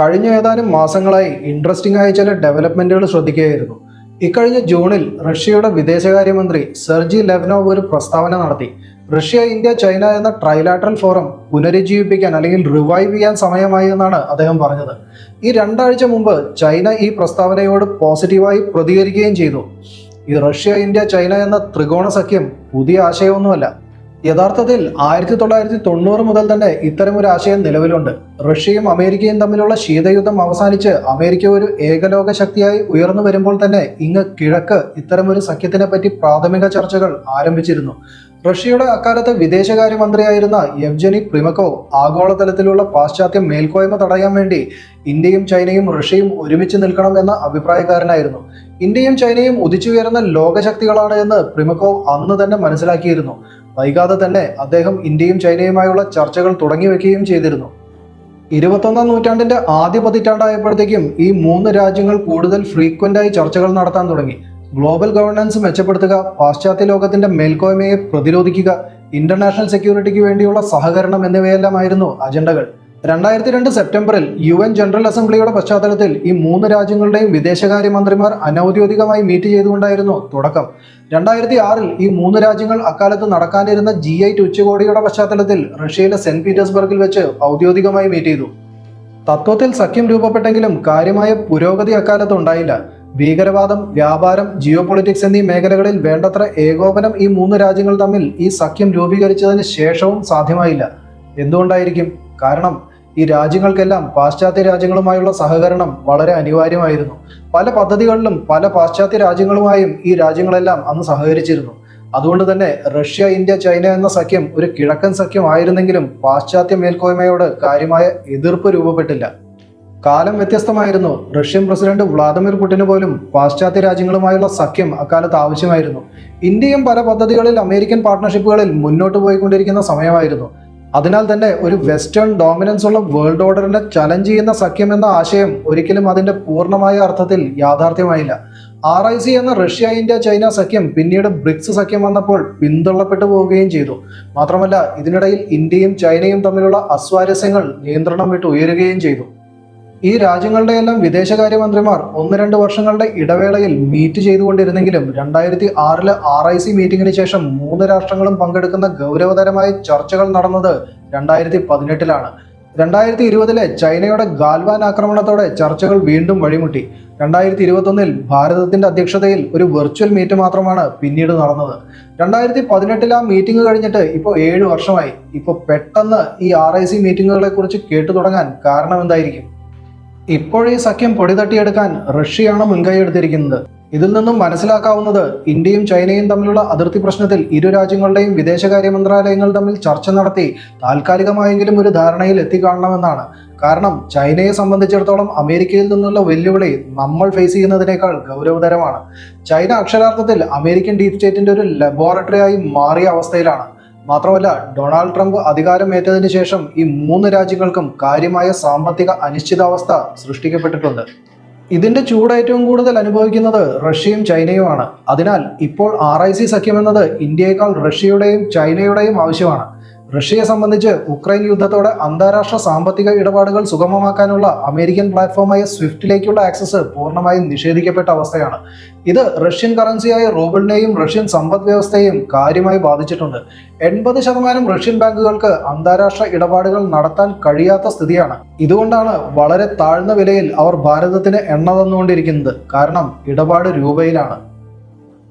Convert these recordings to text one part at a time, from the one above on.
കഴിഞ്ഞ ഏതാനും മാസങ്ങളായി ഇൻട്രസ്റ്റിംഗ് ആയ ചില ഡെവലപ്മെന്റുകൾ ശ്രദ്ധിക്കുകയായിരുന്നു. ഇക്കഴിഞ്ഞ ജൂണിൽ റഷ്യയുടെ വിദേശകാര്യമന്ത്രി സെർജി ലെവ്നോവ് ഒരു പ്രസ്താവന നടത്തി. റഷ്യ ഇന്ത്യ ചൈന എന്ന ട്രൈലാറ്ററൽ ഫോറം പുനരുജ്ജീവിപ്പിക്കാൻ അല്ലെങ്കിൽ റിവൈവ് ചെയ്യാൻ സമയമായി എന്നാണ് അദ്ദേഹം പറഞ്ഞത്. ഈ രണ്ടാഴ്ച മുമ്പ് ചൈന ഈ പ്രസ്താവനയോട് പോസിറ്റീവായി പ്രതികരിക്കുകയും ചെയ്തു. ഈ റഷ്യ ഇന്ത്യ ചൈന എന്ന ത്രികോണ സഖ്യം പുതിയ ആശയമൊന്നുമല്ല. യഥാർത്ഥത്തിൽ ആയിരത്തി തൊള്ളായിരത്തി തൊണ്ണൂറ് മുതൽ തന്നെ ഇത്തരം ഒരു ആശയം നിലവിലുണ്ട്. റഷ്യയും അമേരിക്കയും തമ്മിലുള്ള ശീതയുദ്ധം അവസാനിച്ച് അമേരിക്ക ഒരു ഏകലോക ശക്തിയായി ഉയർന്നു വരുമ്പോൾ തന്നെ ഇങ്ങ് കിഴക്ക് ഇത്തരം ഒരു സഖ്യത്തിനെ പറ്റി പ്രാഥമിക ചർച്ചകൾ ആരംഭിച്ചിരുന്നു. റഷ്യയുടെ അക്കാലത്ത് വിദേശകാര്യമന്ത്രിയായിരുന്ന യവ്ജനി പ്രിമകോ ആഗോളതലത്തിലുള്ള പാശ്ചാത്യ മേൽക്കോയ്മ തടയാൻ വേണ്ടി ഇന്ത്യയും ചൈനയും റഷ്യയും ഒരുമിച്ച് നിൽക്കണം എന്ന അഭിപ്രായക്കാരനായിരുന്നു. ഇന്ത്യയും ചൈനയും ഉദിച്ചുയരുന്ന ലോകശക്തികളാണ് എന്ന് പ്രിമക്കോവ് അന്ന് തന്നെ മനസ്സിലാക്കിയിരുന്നു. വൈകാതെ തന്നെ അദ്ദേഹം ഇന്ത്യയും ചൈനയുമായുള്ള ചർച്ചകൾ തുടങ്ങി വെക്കുകയും ചെയ്തിരുന്നു. ഇരുപത്തൊന്നാം നൂറ്റാണ്ടിന്റെ ആദ്യ പതിറ്റാണ്ടായപ്പോഴത്തേക്കും ഈ മൂന്ന് രാജ്യങ്ങൾ കൂടുതൽ ഫ്രീക്വന്റായി ചർച്ചകൾ നടത്താൻ തുടങ്ങി. ഗ്ലോബൽ ഗവർണൻസ് മെച്ചപ്പെടുത്തുക പാശ്ചാത്യ ലോകത്തിന്റെ മേൽക്കോയ്മയെ പ്രതിരോധിക്കുക ഇന്റർനാഷണൽ സെക്യൂരിറ്റിക്ക് വേണ്ടിയുള്ള സഹകരണം എന്നിവയെല്ലാമായിരുന്നു അജണ്ടകൾ. രണ്ടായിരത്തി രണ്ട് സെപ്റ്റംബറിൽ യു എൻ ജനറൽ അസംബ്ലിയുടെ പശ്ചാത്തലത്തിൽ ഈ മൂന്ന് രാജ്യങ്ങളുടെയും വിദേശകാര്യമന്ത്രിമാർ അനൌദ്യോഗികമായി മീറ്റ് ചെയ്തുകൊണ്ടായിരുന്നു തുടക്കം. രണ്ടായിരത്തി ആറിൽ ഈ മൂന്ന് രാജ്യങ്ങൾ അക്കാലത്ത് നടക്കാനിരുന്ന ജി എയ്റ്റ് ഉച്ചകോടിയുടെ പശ്ചാത്തലത്തിൽ റഷ്യയിലെ സെന്റ് പീറ്റേഴ്സ്ബർഗിൽ വെച്ച് ഔദ്യോഗികമായി മീറ്റ് ചെയ്തു. തത്വത്തിൽ സഖ്യം രൂപപ്പെട്ടെങ്കിലും കാര്യമായ പുരോഗതി അക്കാലത്ത് ഉണ്ടായില്ല. ഭീകരവാദം വ്യാപാരം ജിയോ പൊളിറ്റിക്സ് എന്നീ മേഖലകളിൽ വേണ്ടത്ര ഏകോപനം ഈ മൂന്ന് രാജ്യങ്ങൾ തമ്മിൽ ഈ സഖ്യം രൂപീകരിച്ചതിന് ശേഷവും സാധ്യമായില്ല. എന്തുകൊണ്ടായിരിക്കും? കാരണം ഈ രാജ്യങ്ങൾക്കെല്ലാം പാശ്ചാത്യ രാജ്യങ്ങളുമായുള്ള സഹകരണം വളരെ അനിവാര്യമായിരുന്നു. പല പദ്ധതികളിലും പല പാശ്ചാത്യ രാജ്യങ്ങളുമായും ഈ രാജ്യങ്ങളെല്ലാം അന്ന് സഹകരിച്ചിരുന്നു. അതുകൊണ്ട് തന്നെ റഷ്യ ഇന്ത്യ ചൈന എന്ന സഖ്യം ഒരു കിഴക്കൻ സഖ്യം ആയിരുന്നെങ്കിലും പാശ്ചാത്യ മേൽക്കോയ്മയോട് കാര്യമായ എതിർപ്പ് രൂപപ്പെട്ടില്ല. കാലം വ്യത്യസ്തമായിരുന്നു. റഷ്യൻ പ്രസിഡന്റ് വ്ളാദിമിർ പുടിന് പോലും പാശ്ചാത്യ രാജ്യങ്ങളുമായുള്ള സഖ്യം അക്കാലത്ത് ആവശ്യമായിരുന്നു. ഇന്ത്യയും പല പദ്ധതികളിൽ അമേരിക്കൻ പാർട്ട്ണർഷിപ്പുകളിൽ മുന്നോട്ട് പോയിക്കൊണ്ടിരിക്കുന്ന സമയമായിരുന്നു. അതിനാൽ തന്നെ ഒരു വെസ്റ്റേൺ ഡോമിനൻസ് ഉള്ള വേൾഡ് ഓർഡറിനെ ചലഞ്ച് ചെയ്യുന്ന സഖ്യം എന്ന ആശയം ഒരിക്കലും അതിന്റെ പൂർണമായ അർത്ഥത്തിൽ യാഥാർത്ഥ്യമായില്ല. ആർ ഐ സി എന്ന റഷ്യ ഇന്ത്യ ചൈന സഖ്യം പിന്നീട് ബ്രിക്സ് സഖ്യം വന്നപ്പോൾ പിന്തള്ളപ്പെട്ടു പോവുകയും ചെയ്തു. മാത്രമല്ല ഇതിനിടയിൽ ഇന്ത്യയും ചൈനയും തമ്മിലുള്ള അസ്വാരസ്യങ്ങൾ നിയന്ത്രണം വിട്ട് ഉയരുകയും ചെയ്തു. ഈ രാജ്യങ്ങളുടെ എല്ലാം വിദേശകാര്യമന്ത്രിമാർ ഒന്ന് രണ്ട് വർഷങ്ങളുടെ ഇടവേളയിൽ മീറ്റ് ചെയ്തുകൊണ്ടിരുന്നെങ്കിലും രണ്ടായിരത്തി ആറിലെ ആർ ഐ സി മീറ്റിംഗിന് ശേഷം മൂന്ന് രാഷ്ട്രങ്ങളും പങ്കെടുക്കുന്ന ഗൗരവതരമായ ചർച്ചകൾ നടന്നത് രണ്ടായിരത്തി പതിനെട്ടിലാണ് രണ്ടായിരത്തി ഇരുപതിലെ ചൈനയുടെ ഗാൽവാൻ ആക്രമണത്തോടെ ചർച്ചകൾ വീണ്ടും വഴിമുട്ടി. രണ്ടായിരത്തി ഇരുപത്തൊന്നിൽ ഭാരതത്തിന്റെ അധ്യക്ഷതയിൽ ഒരു വെർച്വൽ മീറ്റ് മാത്രമാണ് പിന്നീട് നടന്നത്. രണ്ടായിരത്തി പതിനെട്ടിൽ ആ മീറ്റിംഗ് കഴിഞ്ഞിട്ട് ഇപ്പോൾ ഏഴ് വർഷമായി. ഇപ്പോൾ പെട്ടെന്ന് ഈ ആർ ഐ സി മീറ്റിങ്ങുകളെ കുറിച്ച് കേട്ടു തുടങ്ങാൻ കാരണം എന്തായിരിക്കും ഇപ്പോഴീ സഖ്യം പൊടിതട്ടിയെടുക്കാൻ റഷ്യയാണ് മുൻകൈ എടുത്തിരിക്കുന്നത്. ഇതിൽ നിന്നും മനസ്സിലാക്കാവുന്നത് ഇന്ത്യയും ചൈനയും തമ്മിലുള്ള അതിർത്തി പ്രശ്നത്തിൽ ഇരു രാജ്യങ്ങളുടെയും വിദേശകാര്യ മന്ത്രാലയങ്ങൾ തമ്മിൽ ചർച്ച നടത്തി താൽക്കാലികമായെങ്കിലും ഒരു ധാരണയിൽ എത്തിക്കാണണമെന്നാണ്. കാരണം ചൈനയെ സംബന്ധിച്ചിടത്തോളം അമേരിക്കയിൽ നിന്നുള്ള വെല്ലുവിളി നമ്മൾ ഫേസ് ചെയ്യുന്നതിനേക്കാൾ ഗൗരവതരമാണ്. ചൈന അക്ഷരാർത്ഥത്തിൽ അമേരിക്കൻ ഡീപ് സ്റ്റേറ്റിന്റെ ഒരു ലബോറട്ടറി ആയി മാറിയ അവസ്ഥയിലാണ്. മാത്രമല്ല ഡൊണാൾഡ് ട്രംപ് അധികാരമേറ്റതിനു ശേഷം ഈ മൂന്ന് രാജ്യങ്ങൾക്കും കാര്യമായ സാമ്പത്തിക അനിശ്ചിതാവസ്ഥ സൃഷ്ടിക്കപ്പെട്ടിട്ടുണ്ട്. ഇതിന്റെ ചൂട് ഏറ്റവും കൂടുതൽ അനുഭവിക്കുന്നത് റഷ്യയും ചൈനയുമാണ്. അതിനാൽ ഇപ്പോൾ ആർ ഐ സി സഖ്യം എന്നത് ഇന്ത്യയേക്കാൾ റഷ്യയുടെയും ചൈനയുടെയും ആവശ്യമാണ്. റഷ്യയെ സംബന്ധിച്ച് ഉക്രൈൻ യുദ്ധത്തോടെ അന്താരാഷ്ട്ര സാമ്പത്തിക ഇടപാടുകൾ സുഗമമാക്കാനുള്ള അമേരിക്കൻ പ്ലാറ്റ്ഫോമായ സ്വിഫ്റ്റിലേക്കുള്ള ആക്സസ് പൂർണമായും നിഷേധിക്കപ്പെട്ട അവസ്ഥയാണ്. ഇത് റഷ്യൻ കറൻസിയായ റൂബിളിനെയും റഷ്യൻ സമ്പദ് വ്യവസ്ഥയെയും കാര്യമായി ബാധിച്ചിട്ടുണ്ട്. എൺപത് ശതമാനം റഷ്യൻ ബാങ്കുകൾക്ക് അന്താരാഷ്ട്ര ഇടപാടുകൾ നടത്താൻ കഴിയാത്ത സ്ഥിതിയാണ്. ഇതുകൊണ്ടാണ് വളരെ താഴ്ന്ന വിലയിൽ അവർ ഭാരതത്തിന് എണ്ണ തന്നുകൊണ്ടിരിക്കുന്നത്. കാരണം ഇടപാട് രൂപയിലാണ്.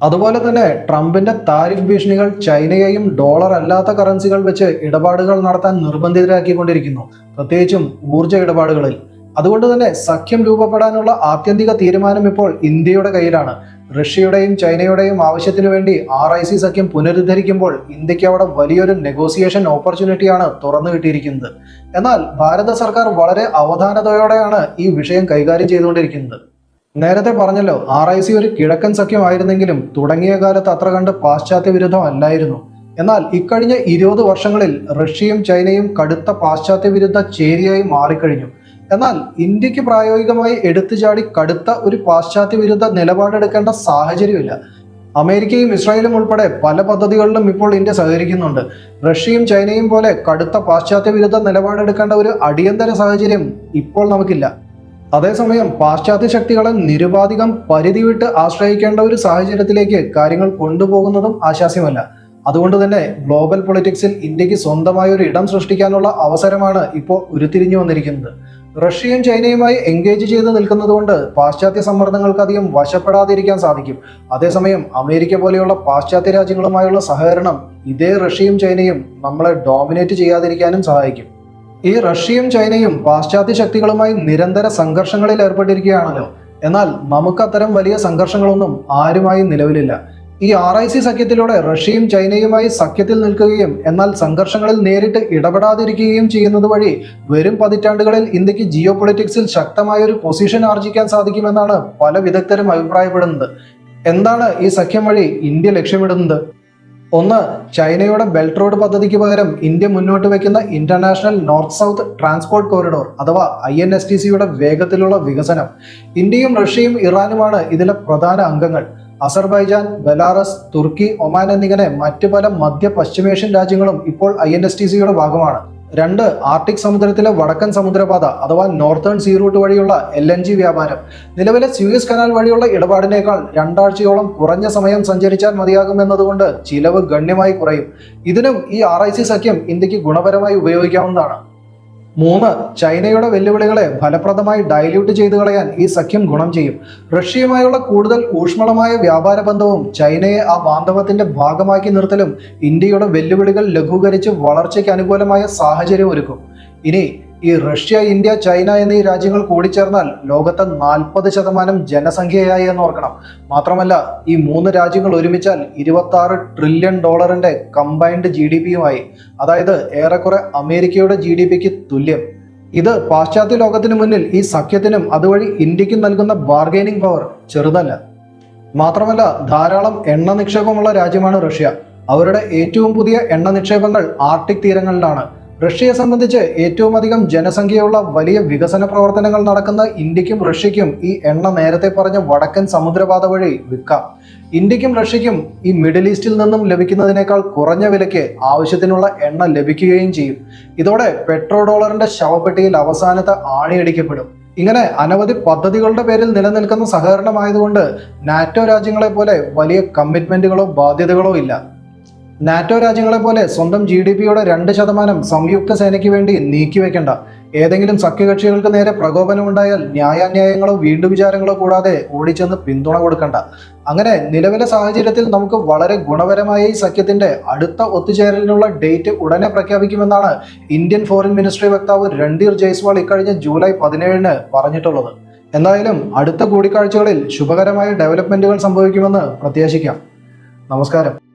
അതുപോലെ തന്നെ ട്രംപിന്റെ താരിഫ് ഭീഷണികൾ ചൈനയെയും ഡോളർ അല്ലാത്ത കറൻസികൾ വെച്ച് ഇടപാടുകൾ നടത്താൻ നിർബന്ധിതരാക്കിക്കൊണ്ടിരിക്കുന്നു. പ്രത്യേകിച്ചും ഊർജ ഇടപാടുകളിൽ. അതുകൊണ്ട് തന്നെ സഖ്യം രൂപപ്പെടാനുള്ള ആത്യന്തിക തീരുമാനം ഇപ്പോൾ ഇന്ത്യയുടെ കയ്യിലാണ്. റഷ്യയുടെയും ചൈനയുടെയും ആവശ്യത്തിനു വേണ്ടി ആർ ഐ സി സഖ്യം പുനരുദ്ധരിക്കുമ്പോൾ ഇന്ത്യയ്ക്ക് അവിടെ വലിയൊരു നെഗോസിയേഷൻ ഓപ്പർച്യൂണിറ്റിയാണ് തുറന്നു കിട്ടിയിരിക്കുന്നത്. എന്നാൽ ഭാരത സർക്കാർ വളരെ അവധാനതയോടെയാണ് ഈ വിഷയം കൈകാര്യം ചെയ്തുകൊണ്ടിരിക്കുന്നത്. നേരത്തെ പറഞ്ഞല്ലോ ആർ ഐ സി ഒരു കിഴക്കൻ സഖ്യമായിരുന്നെങ്കിലും തുടങ്ങിയ കാലത്ത് അത്ര കണ്ട് പാശ്ചാത്യ വിരുദ്ധം അല്ലായിരുന്നു. എന്നാൽ ഇക്കഴിഞ്ഞ ഇരുപത് വർഷങ്ങളിൽ റഷ്യയും ചൈനയും കടുത്ത പാശ്ചാത്യ വിരുദ്ധ ചേരിയായി മാറിക്കഴിഞ്ഞു. എന്നാൽ ഇന്ത്യയ്ക്ക് പ്രായോഗികമായി എടുത്തുചാടി കടുത്ത ഒരു പാശ്ചാത്യ വിരുദ്ധ നിലപാടെടുക്കേണ്ട സാഹചര്യമില്ല. അമേരിക്കയും ഇസ്രായേലും ഉൾപ്പെടെ പല പദ്ധതികളിലും ഇപ്പോൾ ഇന്ത്യ സഹകരിക്കുന്നുണ്ട്. റഷ്യയും ചൈനയും പോലെ കടുത്ത പാശ്ചാത്യ വിരുദ്ധ നിലപാടെടുക്കേണ്ട ഒരു അടിയന്തര സാഹചര്യം ഇപ്പോൾ നമുക്കില്ല. അതേസമയം പാശ്ചാത്യ ശക്തികളെ നിരുപാധികം പരിധി വിട്ട് ആശ്രയിക്കേണ്ട ഒരു സാഹചര്യത്തിലേക്ക് കാര്യങ്ങൾ കൊണ്ടുപോകുന്നതും ആശാസ്യമല്ല. അതുകൊണ്ട് തന്നെ ഗ്ലോബൽ പൊളിറ്റിക്സിൽ ഇന്ത്യയ്ക്ക് സ്വന്തമായ ഒരു ഇടം സൃഷ്ടിക്കാനുള്ള അവസരമാണ് ഇപ്പോൾ ഉരുത്തിരിഞ്ഞു വന്നിരിക്കുന്നത്. റഷ്യയും ചൈനയുമായി എൻഗേജ് ചെയ്ത് നിൽക്കുന്നതുകൊണ്ട് പാശ്ചാത്യ സമ്മർദ്ദങ്ങൾക്ക് അധികം വശപ്പെടാതിരിക്കാൻ സാധിക്കും. അതേസമയം അമേരിക്ക പോലെയുള്ള പാശ്ചാത്യ രാജ്യങ്ങളുമായുള്ള സഹകരണം ഇതേ റഷ്യയും ചൈനയും നമ്മളെ ഡോമിനേറ്റ് ചെയ്യാതിരിക്കാനും സഹായിക്കും. ഈ റഷ്യയും ചൈനയും പാശ്ചാത്യ ശക്തികളുമായി നിരന്തര സംഘർഷങ്ങളിൽ ഏർപ്പെട്ടിരിക്കുകയാണല്ലോ. എന്നാൽ നമുക്ക് അത്തരം വലിയ സംഘർഷങ്ങളൊന്നും ആരുമായും നിലവിലില്ല. ഈ ആർ ഐ സി സഖ്യത്തിലൂടെ റഷ്യയും ചൈനയുമായി സഖ്യത്തിൽ നിൽക്കുകയും എന്നാൽ സംഘർഷങ്ങളിൽ നേരിട്ട് ഇടപെടാതിരിക്കുകയും ചെയ്യുന്നത് വഴി വരും പതിറ്റാണ്ടുകളിൽ ഇന്ത്യയ്ക്ക് ജിയോ പൊളിറ്റിക്സിൽ ശക്തമായ ഒരു പൊസിഷൻ ആർജിക്കാൻ സാധിക്കുമെന്നാണ് പല വിദഗ്ധരും അഭിപ്രായപ്പെടുന്നത്. എന്താണ് ഈ സഖ്യം വഴി ഇന്ത്യ ലക്ഷ്യമിടുന്നത്? ഒന്ന് ചൈനയുടെ ബെൽറ്റ് റോഡ് പദ്ധതിക്ക് പകരം ഇന്ത്യ മുന്നോട്ട് വയ്ക്കുന്ന international north south transport corridor അഥവാ ഐ എൻ എസ് ടി സിയുടെ വേഗത്തിലുള്ള വികസനം. ഇന്ത്യയും റഷ്യയും ഇറാനുമാണ് ഇതിലെ പ്രധാന അംഗങ്ങൾ. അസർബൈജാൻ ബെലാറസ് തുർക്കി ഒമാൻ എന്നിങ്ങനെ മറ്റു പല മധ്യ പശ്ചിമേഷ്യൻ രാജ്യങ്ങളും ഇപ്പോൾ ഐ എൻ എസ് ടി സിയുടെ ഭാഗമാണ്. രണ്ട് ആർട്ടിക് സമുദ്രത്തിലെ വടക്കൻ സമുദ്രപാത അഥവാ നോർത്തേൺ സീ റൂട്ട് വഴിയുള്ള എൽ എൻ ജി വ്യാപാരം. നിലവിലെ സ്യൂയസ് കനാൽ വഴിയുള്ള ഇടപാടിനേക്കാൾ രണ്ടാഴ്ചയോളം കുറഞ്ഞ സമയം സഞ്ചരിച്ചാൽ മതിയാകുമെന്നതുകൊണ്ട് ചിലവ് ഗണ്യമായി കുറയും. ഇതിനും ഈ ആർ ഐ സി സഖ്യം ഇന്ത്യയ്ക്ക് ഗുണപരമായി ഉപയോഗിക്കാവുന്നതാണ്. മൂന്ന് ചൈനയുടെ വെല്ലുവിളികളെ ഫലപ്രദമായി ഡൈല്യൂട്ട് ചെയ്തു കളയാൻ ഈ സഖ്യം ഗുണം ചെയ്യും. റഷ്യയുമായുള്ള കൂടുതൽ ഊഷ്മളമായ വ്യാപാര ബന്ധവും ചൈനയെ ആ ബാന്ധവത്തിന്റെ ഭാഗമാക്കി നിർത്തലും ഇന്ത്യയുടെ വെല്ലുവിളികൾ ലഘൂകരിച്ച് വളർച്ചയ്ക്ക് അനുകൂലമായ സാഹചര്യം ഒരുക്കും. ഇനി ഈ റഷ്യ ഇന്ത്യ ചൈന എന്നീ രാജ്യങ്ങൾ കൂടിച്ചേർന്നാൽ ലോകത്തെ നാൽപ്പത് ശതമാനം ജനസംഖ്യയായി എന്ന് ഓർക്കണം. മാത്രമല്ല ഈ മൂന്ന് രാജ്യങ്ങൾ ഒരുമിച്ചാൽ ഇരുപത്തി ആറ് ട്രില്യൺ ഡോളറിന്റെ കമ്പൈൻഡ് ജി ഡി പിയുമായി അതായത് ഏറെക്കുറെ അമേരിക്കയുടെ ജി ഡി പിക്ക് തുല്യം. ഇത് പാശ്ചാത്യ ലോകത്തിന് മുന്നിൽ ഈ സഖ്യത്തിനും അതുവഴി ഇന്ത്യക്കും നൽകുന്ന ബാർഗൈനിങ് പവർ ചെറുതല്ല. മാത്രമല്ല ധാരാളം എണ്ണ നിക്ഷേപമുള്ള രാജ്യമാണ് റഷ്യ. അവരുടെ ഏറ്റവും പുതിയ എണ്ണ നിക്ഷേപങ്ങൾ ആർട്ടിക് തീരങ്ങളിലാണ്. റഷ്യയെ സംബന്ധിച്ച് ഏറ്റവും അധികം ജനസംഖ്യയുള്ള വലിയ വികസന പ്രവർത്തനങ്ങൾ നടക്കുന്ന ഇന്ത്യക്കും റഷ്യയ്ക്കും ഈ എണ്ണ നേരത്തെ പറഞ്ഞ വടക്കൻ സമുദ്രപാത വഴി വിൽക്കാം. ഇന്ത്യക്കും റഷ്യയ്ക്കും ഈ മിഡിൽ ഈസ്റ്റിൽ നിന്നും ലഭിക്കുന്നതിനേക്കാൾ കുറഞ്ഞ വിലയ്ക്ക് ആവശ്യത്തിനുള്ള എണ്ണ ലഭിക്കുകയും ചെയ്യും. ഇതോടെ പെട്രോ ഡോളറിന്റെ ശവപ്പെട്ടിയിൽ അവസാനത്തെ ആണിയടിക്കപ്പെടും. ഇങ്ങനെ അനവധി പദ്ധതികളുടെ പേരിൽ നിലനിൽക്കുന്ന സഹകരണമായതുകൊണ്ട് നാറ്റോ രാജ്യങ്ങളെ പോലെ വലിയ കമ്മിറ്റ്മെന്റുകളോ ബാധ്യതകളോ ഇല്ല. നാറ്റോ രാജ്യങ്ങളെ പോലെ സ്വന്തം ജി ഡി പിയുടെ രണ്ട് ശതമാനം സംയുക്ത സേനയ്ക്ക് വേണ്ടി നീക്കിവെക്കേണ്ട. ഏതെങ്കിലും സഖ്യകക്ഷികൾക്ക് നേരെ പ്രകോപനമുണ്ടായാൽ ന്യായാന്യായങ്ങളോ വീണ്ടും വിചാരങ്ങളോ കൂടാതെ ഓടിച്ചെന്ന് പിന്തുണ കൊടുക്കണ്ട. അങ്ങനെ നിലവിലെ സാഹചര്യത്തിൽ നമുക്ക് വളരെ ഗുണപരമായ ഈ സഖ്യത്തിന്റെ അടുത്ത ഒത്തുചേരലിനുള്ള ഡേറ്റ് ഉടനെ പ്രഖ്യാപിക്കുമെന്നാണ് ഇന്ത്യൻ ഫോറിൻ മിനിസ്ട്രി വക്താവ് രൺധീർ ജയ്സ്വാൾ ഇക്കഴിഞ്ഞ ജൂലൈ പതിനേഴിന് പറഞ്ഞിട്ടുള്ളത്. എന്തായാലും അടുത്ത കൂടിക്കാഴ്ചകളിൽ ശുഭകരമായ ഡെവലപ്മെന്റുകൾ സംഭവിക്കുമെന്ന് പ്രത്യാശിക്കാം. നമസ്കാരം.